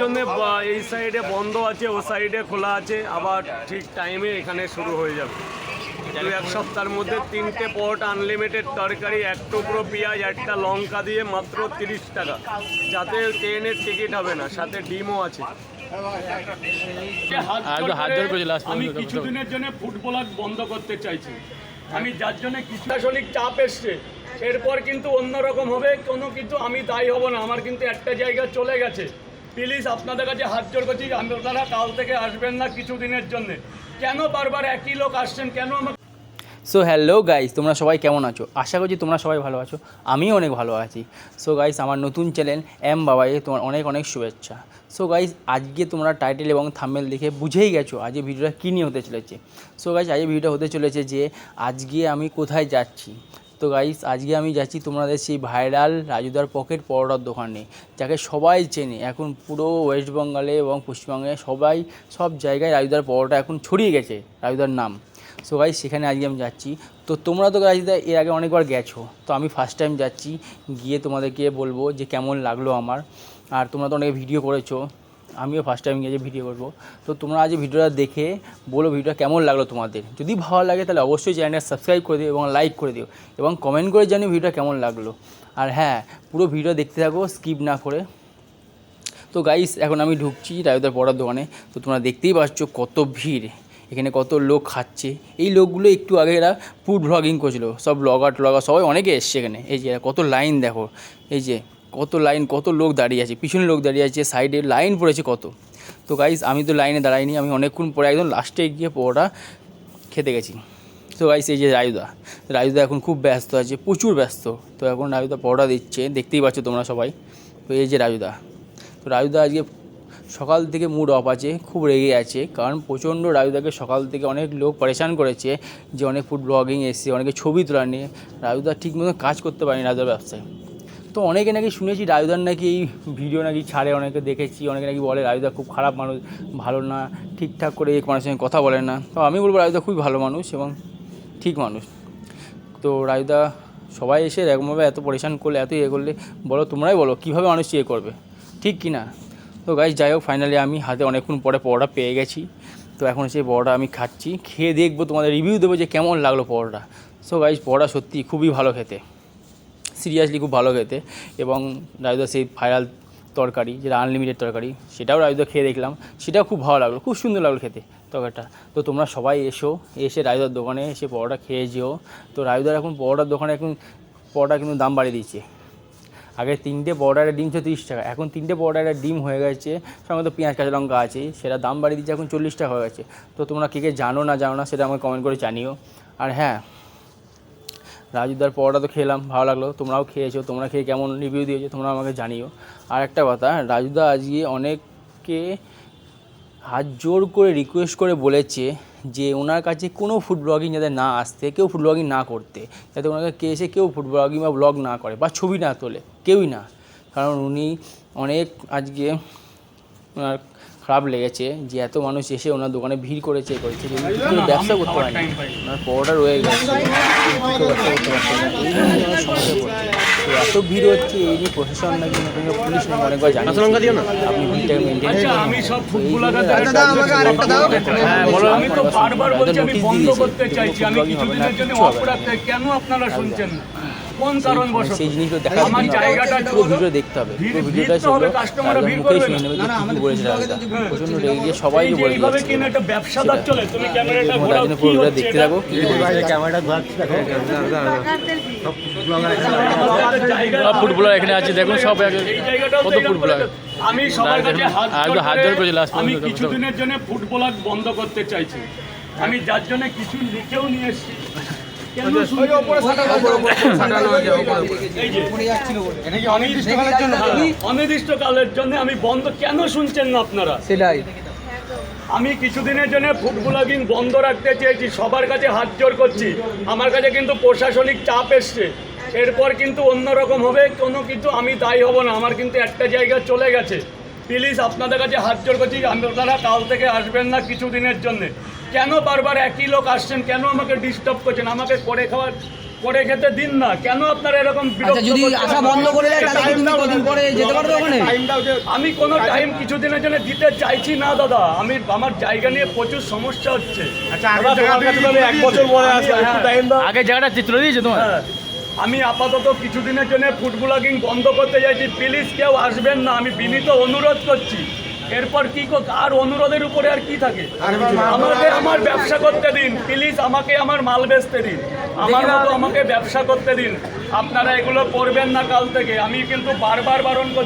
জন্য এই সাইডে বন্ধ আছে ও সাইডে খোলা আছে আবার ঠিক টাইমে এখানে শুরু হয়ে যাবে। দু এক সপ্তাহের মধ্যে তিনটে পট আনলিমিটেড তরকারি এক টুকরো পেঁয়াজ একটা লঙ্কা দিয়ে মাত্র তিরিশ টাকা। যাতে ট্রেনের টিকিট হবে না সাথে ডিমও আছে। আমি কিছুদিনের জন্য ফুটবলার বন্ধ করতে চাইছি। আমি যার জন্য কিছু চাপ এসছে এরপর কিন্তু অন্যরকম হবে কোনো কিন্তু আমি দায়ী হব না। আমার কিন্তু একটা জায়গা চলে গেছে। প্লিজ আপনাদের কাছে হাত জোড় করছি, আপনারা কাল থেকে আসবেন না কিছু দিনের জন্য। কেন বারবার একই লোক আসছেন? কেন আমাকে সো হ্যালো গাইস তোমরা সবাই কেমন আছো? আশা করছি তোমরা সবাই ভালো আছো। আমিও অনেক ভালো আছি। সো গাইস আমার নতুন চ্যানেল এম বাবাই তোমার অনেক অনেক শুভেচ্ছা। সো গাইস আজকে তোমরা টাইটেল এবং থাম্বেল দেখে বুঝেই গেছো আজকে ভিডিওটা কী নিয়ে হতে চলেছে। সো গাইস আজকে ভিডিওটা হতে চলেছে যে, আজকে আমি কোথায় যাচ্ছি? তো গাইস আজকে আমি যাচ্ছি তোমাদের সেই ভাইরাল রাজুদার পকেট পরোটার দোকানে যাকে সবাই চেনে। এখন পুরো ওয়েস্ট বেঙ্গলে এবং পশ্চিমবঙ্গে সবাই সব জায়গায় রাজুদার পরোটা এখন ছড়িয়ে গেছে, রাজুদার নাম। সো গাইজ সেখানে আজকে আমি যাচ্ছি। তো তোমরা তো গাইজ এর আগে অনেকবার গেছো, তো আমি ফার্স্ট টাইম যাচ্ছি। গিয়ে তোমাদেরকে বলব যে কেমন লাগল আমার। আর তোমরা তো অনেকে ভিডিও করেছ। আমিও ফার্স্ট টাইম গিয়ে ভিডিও করব। তো তোমরা আজ ভিডিওটা দেখে বলো ভিডিওটা কেমন লাগল তোমাদের? যদি ভালো লাগে তাহলে অবশ্যই চ্যানেলটা সাবস্ক্রাইব করে দিও এবং লাইক করে দিও এবং কমেন্ট করে জানিও ভিডিওটা কেমন লাগল। আর হ্যাঁ পুরো ভিডিও দেখতে থাকো স্কিপ না করে। তো গাইস এখন আমি ঢুকছি রায়দার পড়ার দোকানে। তো তোমরা দেখতেই পাচ্ছ কত ভিড়। এখানে কত লোক খাচ্ছে। এই লোকগুলো একটু আগে এরা ফুড ব্লগিং করছিল। সব ব্লগার ট্লগার সবাই অনেকে এসছে এখানে। এই যে কত লাইন দেখো। এই যে কত লাইন, কত লোক দাঁড়িয়ে আছে, পিছনে লোক দাঁড়িয়ে আছে, সাইডে লাইন পড়েছে কত। তো গাইস আমি তো লাইনে দাঁড়াইনি, আমি অনেকক্ষণ পরে একদম লাস্টে গিয়ে পরোটা খেতে গেছি। তো গাইস এই যে রায়ুদা রায়ুদা এখন খুব ব্যস্ত আছে, প্রচুর ব্যস্ত। তো এখন রায়ুদা পরোটা দিচ্ছে, দেখতেই পাচ্ছ তোমরা সবাই। তো এই যে রায়ুদা, তো রায়ুদা আজকে সকাল থেকে মুড অফ আছে, খুব রেগে আছে, কারণ প্রচণ্ড রায়ুদাকে সকাল থেকে অনেক লোক পরেশান করেছে, যে অনেক ফুড ব্লগিং এসে অনেকে ছবি তোলা নিয়ে। রায়ুদা ঠিক মতো কাজ করতে পারেনি রায়ুদার ব্যবসায়। তো অনেকে নাকি শুনেছি, রায়ুদার নাকি এই ভিডিও নাকি ছাড়ে, অনেকে দেখেছি, অনেকে নাকি বলে রায়ুদা খুব খারাপ মানুষ, ভালো না, ঠিকঠাক করে এক মানুষের সঙ্গে কথা বলে না। তো আমি বলব রায়ুদা খুবই ভালো মানুষ এবং ঠিক মানুষ। তো রায়ুদা, সবাই এসে এরকমভাবে এত পরেশান করলে, এত ইয়ে করলে, বলো তোমরাই বলো, কীভাবে মানুষ ইয়ে করবে? ঠিক কি না? তো গাইজ যাই হোক ফাইনালি আমি হাতে অনেকক্ষণ পরে পরোটা পেয়ে গেছি। তো এখন সেই পরোটা আমি খাচ্ছি, খেয়ে দেখব, তোমাদের রিভিউ দেবো যে কেমন লাগল পরোটা। সো গাইজ পরোটা সত্যি খুবই ভালো খেতে। সিরিয়াসলি খুব ভালো খেতে এবং রাজুদা সেই ভাইরাল তরকারি, যেটা আনলিমিটেড তরকারি, সেটাও রাজুদা খেয়ে দেখলাম। সেটাও খুব ভালো লাগল, খুব সুন্দর লাগল খেতে তরকারিটা। তো তোমরা সবাই এসো, এসে রাজুদার দোকানে এসে পরোটা খেয়ে যেও। তো রাজুদার এখন পরোটার দোকানে এখন পরোটা কিন্তু দাম বাড়িয়ে দিচ্ছে আগে তিনটে পরোটার ডিম ছিল তিরিশ টাকা, এখন তিনটে পরোটার ডিম হয়ে গেছে, সঙ্গে তো পেঁয়াজ, কাঁচা লঙ্কা আছে, সেটা দাম বাড়িয়ে দিচ্ছে এখন চল্লিশ টাকা হয়ে গেছে। তো তোমরা কে কে জানো না জানো না সেটা আমাকে কমেন্ট করে জানিও। আর হ্যাঁ রাজুদার পরোটা তো খেলাম, ভালো লাগল। তোমরাও খেয়েছো, তোমরা খেয়ে কেমন রিভিউ দিয়েছ তোমরা আমাকে জানিও। আর একটা কথা, রাজুদা আজকে অনেককে হাত জোর করে রিকোয়েস্ট করে বলেছে যে ওনার কাছে কোনো ফুড ব্লগিং যাতে না আসতে, কেউ ফুড ব্লগিং না করতে। যাতে ওনাকে কে এসে কেউ ফুড ব্লগিং বা ব্লগ না করে বা ছবি না তোলে, কেউই না। কারণ উনি অনেক আজকে ওনার খারাপ লেগেছে যে এত মানুষ এসে ওনার দোকানে ভিড় করেছে করেছে কিন্তু ব্যবসা করতে পারেনি ওনার পরোটা রয়ে গেছে ব্যবসা করতে পারছে না। এই নিয়ে ওনার পড়ছে। তো এত ভিড় হচ্ছে এই নিয়ে প্রশাসন নাকি পুলিশ নাকি অনেকবার জানিয়েছে আপনি ভিড়টাকে মেনটেন আচ্ছা আমি সব ফুটবলারদের হ্যাঁ, আমি তো বারবার বলছি আমি নোটিশ বন্ধ করতে চাইছি আমি ফুটবলই হবে না, কিছুদিনের জন্য অফ রাখতে কেন আপনারা শুনছেন কোন কারণ বসত সেই জিনিসগুলো দেখার আমার জায়গাটা পুরো ভিডিও দেখতে হবে। ভিড়- পুরো ভিডিওটা ভিড় করবে না। বলেছে রাজা রেগে গিয়ে সবাইকে বলে এইভাবে কিনা একটা ব্যবসাদার চলে তুমি ক্যামেরাটা ঘোরাও কি পুরো ভিডিও দেখতে? থাকো কি ক্যামেরাটা ঘোরাচ্ছি দেখো। সব ফুটবলার এখানে আছে দেখুন সব কত এরকম ফুটবলার আমি সবার কাছে হাত করে last আমি। কিছুদিনের জন্য ফুটবলার বন্ধ করতে চাইছি। আমি যার জন্য কিছু লিখেও নিয়ে এসেছি। অনির্দিষ্টকালের জন্য? আমি বন্ধ কেন শুনছেন না আপনারা? সেটাই। আমি কিছুদিনের জন্য ফুড ব্লগিং বন্ধ রাখতে চেয়েছি সবার কাছে হাত জোর করছি। আমার কাছে কিন্তু প্রশাসনিক চাপ এসছে। এরপর কিন্তু অন্যরকম হবে কোনো কিছু আমি দায়ী হব না। আমার কিন্তু একটা জায়গা চলে গেছে। প্লিজ আপনাদের কাছে হাত জোর করছি আপনারা কাল থেকে আসবেন না কিছু দিনের জন্য। কেন বারবার একই লোক আসছেন? কেন আমাকে ডিস্টার্ব করছেন? আমাকে করে খাওয়ার করে খেতে দিন না। কেন আপনারা এরকম আচ্ছা যদি? আসা বন্ধ করে দেয় তাহলে তুমি কদিন পরে যেতে পারবে ওখানে? আমি কোনো টাইম কিছুদিনের জন্য দিতে চাইছি না দাদা। আমি আমার জায়গা নিয়ে প্রচুর সমস্যা হচ্ছে। আচ্ছা এক বছর পরে হ্যাঁ। টাইম দাও। আগে জায়গাটা চিত্র দিয়েছে তোমার? হ্যাঁ, আমি আপাতত কিছুদিনের জন্য ফুড ব্লগিং বন্ধ করতে চাইছি। প্লিজ কেউ আসবেন না। আমি বিনীত অনুরোধ করছি। এরপর কি কর- আর অনুরোধের উপরে আর কি থাকে? আমাকে আমার ব্যবসা করতে দিন প্লিজ আমাকে আমার মাল বেচতে দিন। আমার মতো আমাকে ব্যবসা করতে দিন। আপনারা এগুলো করবেন না কাল থেকে। আমি কিন্তু বারবার বারণ করছি